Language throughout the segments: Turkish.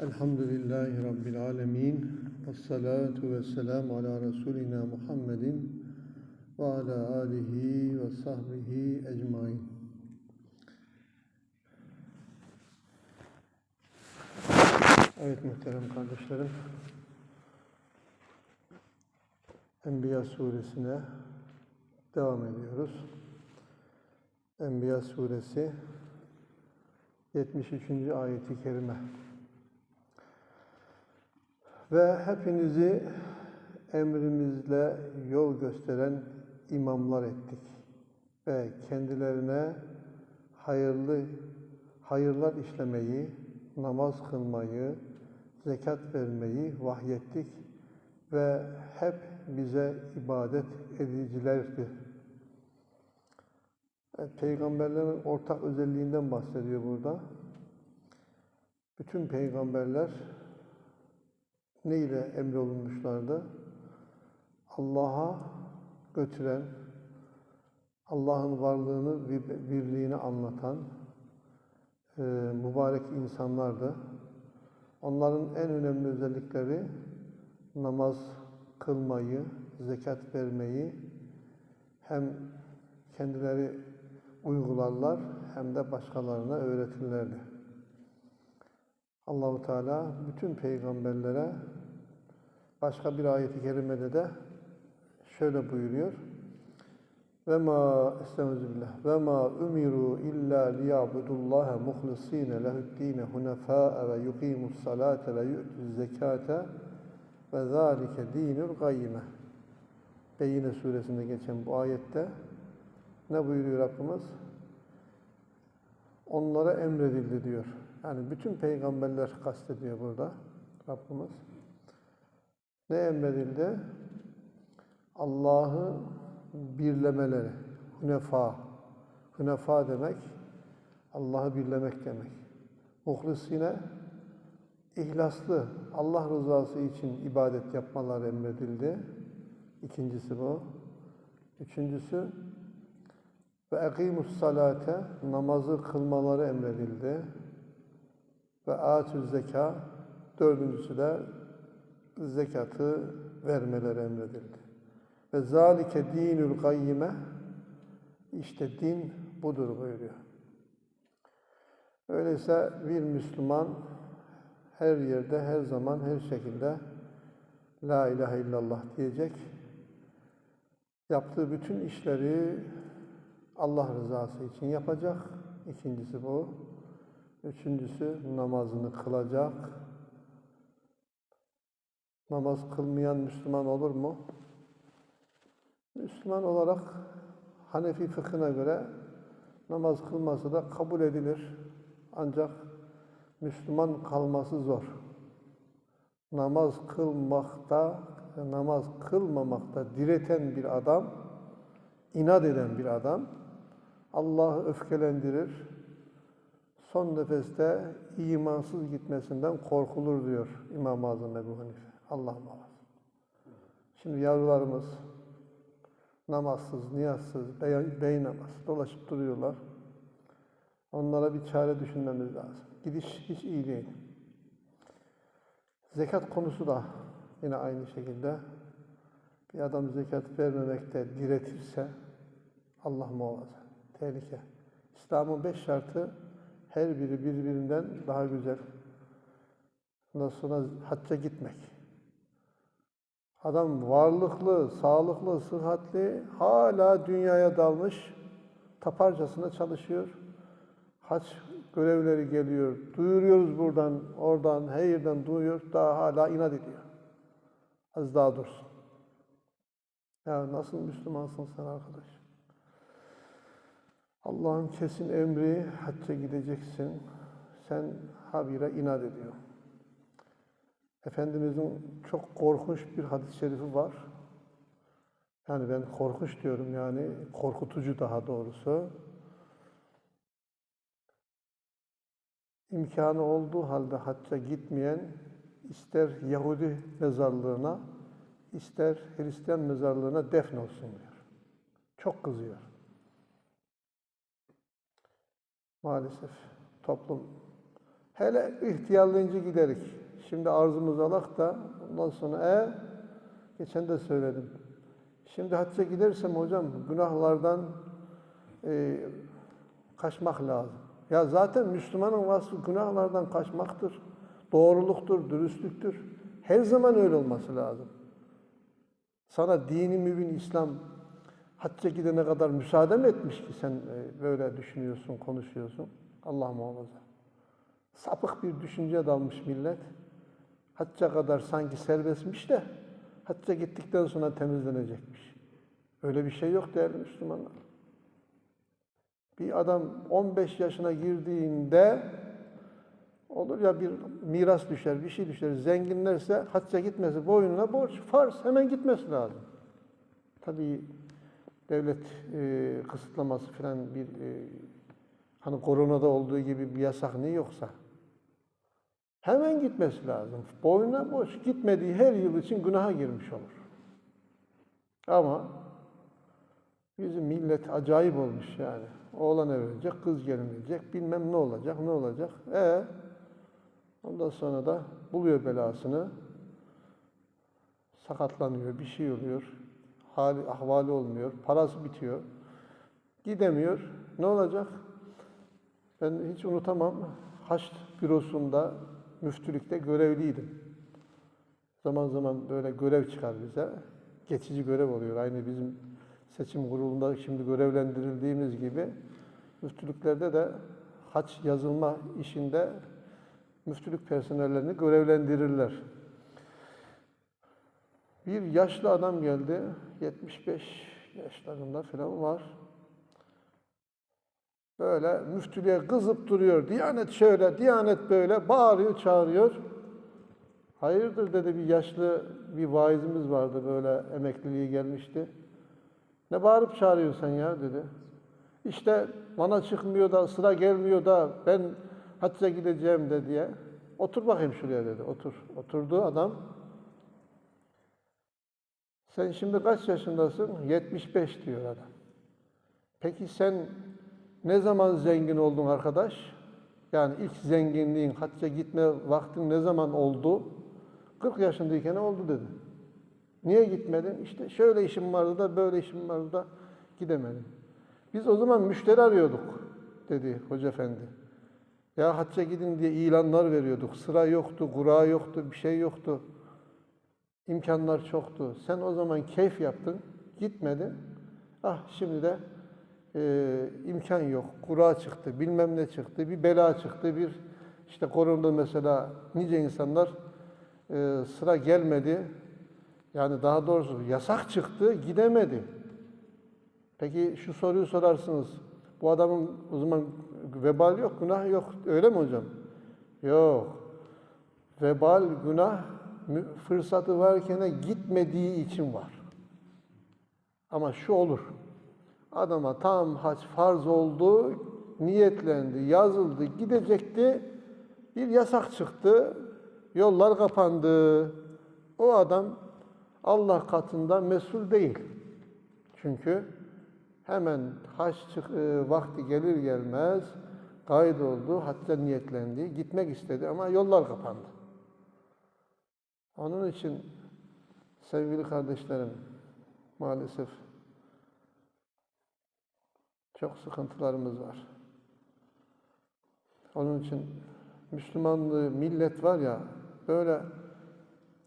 Elhamdülillahi Rabbil alemin. Ve salatu ve selamu ala Resulina Muhammedin ve ala alihi ve sahbihi ecmain. Evet muhterem kardeşlerim. Enbiya suresine devam ediyoruz. Enbiya suresi 73. ayeti kerime. Ve hepinizi emrimizle yol gösteren imamlar ettik. Ve kendilerine hayırlı hayırlar işlemeyi, namaz kılmayı, zekat vermeyi vahyettik ve hep bize ibadet edicilerdi. Evet, peygamberlerin ortak özelliğinden bahsediyor burada. Bütün peygamberler ne ile emrolunmuşlardı? Allah'a götüren, Allah'ın varlığını, birliğini anlatan e, mübarek insanlardı. Onların en önemli özellikleri namaz kılmayı, zekat vermeyi hem kendileri uygularlar hem de başkalarına öğretirlerdi. Allahu Teala bütün peygamberlere başka bir ayeti kerimede de şöyle buyuruyor. Ve ma estağfirullah ve ma umiru illa liyabudullaha muhlisina lehu'd-din hunafa ve yuqimus salate ve yu'tuz zekate ve zalike dinul gayyime. Beyine suresinde geçen bu ayette ne buyuruyor Rabbimiz? Onlara emredildi diyor. Yani bütün peygamberler kastediyor burada Rabbimiz. Ne emredildi? Allah'ı birlemeleri. Hunefa. Hunefa demek Allah'ı birlemek demek. Muhlisine ihlaslı, Allah rızası için ibadet yapmaları emredildi. İkincisi bu. Üçüncüsü ve ekimus salate namazı kılmaları emredildi. Ve atü zeka dördüncüsü de zekatı vermeleri emredildi. Ve zalike dinül gayyime işte din budur buyuruyor. Öyleyse bir Müslüman her yerde, her zaman, her şekilde La ilahe illallah diyecek. Yaptığı bütün işleri Allah rızası için yapacak. İkincisi bu. Üçüncüsü namazını kılacak. Namaz kılmayan Müslüman olur mu? Müslüman olarak Hanefi fıkhına göre namaz kılması da kabul edilir. Ancak Müslüman kalması zor. Namaz kılmakta, namaz kılmamakta direten bir adam, inat eden bir adam, Allah'ı öfkelendirir, son nefeste imansız gitmesinden korkulur diyor İmam-ı Azam Ebu Hanife. Allah muhafaza. Şimdi yavrularımız namazsız, niyazsız, bey, namaz dolaşıp duruyorlar. Onlara bir çare düşünmemiz lazım. Gidiş hiç iyi değil. Zekat konusu da yine aynı şekilde. Bir adam zekat vermemekte diretirse Allah muhafaza. Tehlike. İslam'ın beş şartı her biri birbirinden daha güzel. Ondan sonra hacca gitmek. Adam varlıklı, sağlıklı, sıhhatli, hala dünyaya dalmış, taparcasına çalışıyor. Haç görevleri geliyor, duyuruyoruz buradan, oradan, her yerden duyuyor, daha hala inat ediyor. Az daha dursun. Ya nasıl Müslümansın sen arkadaş? Allah'ın kesin emri hacca gideceksin. Sen habire inat ediyor. Efendimizin çok korkunç bir hadis-i şerifi var. Yani ben korkunç diyorum yani korkutucu daha doğrusu. İmkanı olduğu halde hacca gitmeyen ister Yahudi mezarlığına ister Hristiyan mezarlığına defnolsun diyor. Çok kızıyor. Maalesef toplum Hele ihtiyarlayınca giderik. Şimdi arzumuz alak da ondan sonra e geçen de söyledim. Şimdi hacca gidersem hocam günahlardan e, kaçmak lazım. Ya zaten Müslümanın vasfı günahlardan kaçmaktır. Doğruluktur, dürüstlüktür. Her zaman öyle olması lazım. Sana dini mübin İslam hacca gidene kadar müsaade mi etmiş ki sen e, böyle düşünüyorsun, konuşuyorsun? Allah muhafaza. Sapık bir düşünce dalmış millet. Hacca kadar sanki serbestmiş de hacca gittikten sonra temizlenecekmiş. Öyle bir şey yok değerli Müslümanlar. Bir adam 15 yaşına girdiğinde olur ya bir miras düşer, bir şey düşer. Zenginlerse hacca gitmesi boynuna borç, farz. Hemen gitmesi lazım. Tabii devlet e, kısıtlaması falan bir e, hani koronada olduğu gibi bir yasak ne yoksa hemen gitmesi lazım. Boynuna borç. Gitmediği her yıl için günaha girmiş olur. Ama bizim millet acayip olmuş yani. Oğlan evlenecek, kız gelmeyecek, bilmem ne olacak, ne olacak. E ondan sonra da buluyor belasını, sakatlanıyor, bir şey oluyor, hali, ahvali olmuyor, parası bitiyor, gidemiyor. Ne olacak? Ben hiç unutamam, Haç bürosunda, müftülükte görevliydim. Zaman zaman böyle görev çıkar bize. Geçici görev oluyor. Aynı bizim seçim kurulunda şimdi görevlendirildiğimiz gibi müftülüklerde de haç yazılma işinde müftülük personellerini görevlendirirler. Bir yaşlı adam geldi, 75 yaşlarında falan var. Böyle müftülüğe kızıp duruyor. Diyanet şöyle, Diyanet böyle bağırıyor, çağırıyor. Hayırdır dedi bir yaşlı bir vaizimiz vardı böyle emekliliği gelmişti. Ne bağırıp çağırıyorsun sen ya dedi. İşte bana çıkmıyor da sıra gelmiyor da ben hacca gideceğim de diye. Otur bakayım şuraya dedi. Otur. Oturdu adam. Sen şimdi kaç yaşındasın? 75 diyor adam. Peki sen ne zaman zengin oldun arkadaş? Yani ilk zenginliğin, hacca gitme vaktin ne zaman oldu? 40 yaşındayken oldu dedi. Niye gitmedin? İşte şöyle işim vardı da böyle işim vardı da gidemedim. Biz o zaman müşteri arıyorduk dedi Hoca Efendi. Ya hacca gidin diye ilanlar veriyorduk. Sıra yoktu, kura yoktu, bir şey yoktu. İmkanlar çoktu. Sen o zaman keyif yaptın, gitmedin. Ah şimdi de e, imkan yok. Kura çıktı, bilmem ne çıktı, bir bela çıktı, bir işte koronada mesela nice insanlar e, sıra gelmedi. Yani daha doğrusu yasak çıktı, gidemedi. Peki şu soruyu sorarsınız. Bu adamın o zaman vebal yok, günah yok. Öyle mi hocam? Yok. Vebal, günah fırsatı varken gitmediği için var. Ama şu olur. Adama tam hac farz oldu, niyetlendi, yazıldı, gidecekti. Bir yasak çıktı, yollar kapandı. O adam Allah katında mesul değil. Çünkü hemen haç çık, e, vakti gelir gelmez kaydoldu, hatta niyetlendi, gitmek istedi ama yollar kapandı. Onun için sevgili kardeşlerim maalesef çok sıkıntılarımız var. Onun için Müslümanlığı, millet var ya böyle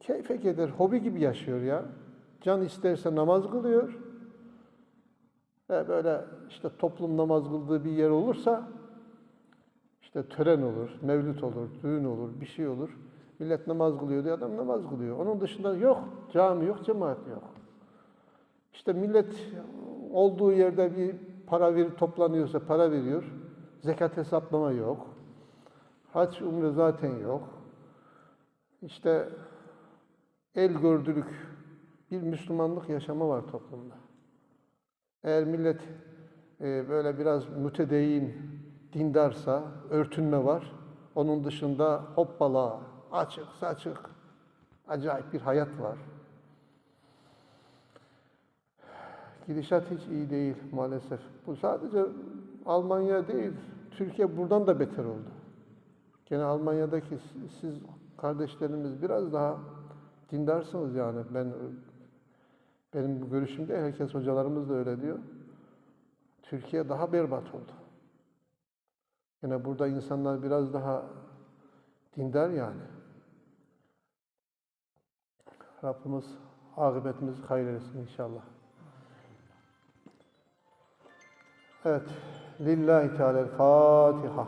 keyfe keder, hobi gibi yaşıyor ya. Can isterse namaz kılıyor. Ve böyle işte toplum namaz kıldığı bir yer olursa işte tören olur, mevlüt olur, düğün olur, bir şey olur. Millet namaz kılıyor diye adam namaz kılıyor. Onun dışında yok, cami yok, cemaat yok. İşte millet olduğu yerde bir para ver, toplanıyorsa para veriyor. Zekat hesaplama yok. Hac, umre zaten yok. İşte el gördülük bir Müslümanlık yaşamı var toplumda. Eğer millet e, böyle biraz mütedeyyin, dindarsa, örtünme var. Onun dışında hoppala, açık, saçık, acayip bir hayat var. Gidişat hiç iyi değil maalesef. Bu sadece Almanya değil, Türkiye buradan da beter oldu. Gene Almanya'daki siz- kardeşlerimiz biraz daha dindarsınız yani. Ben benim görüşümde herkes hocalarımız da öyle diyor. Türkiye daha berbat oldu. Yine burada insanlar biraz daha dindar yani. Rabbimiz akıbetimizi hayır etsin inşallah. Evet. Lillahi Teala Fatiha.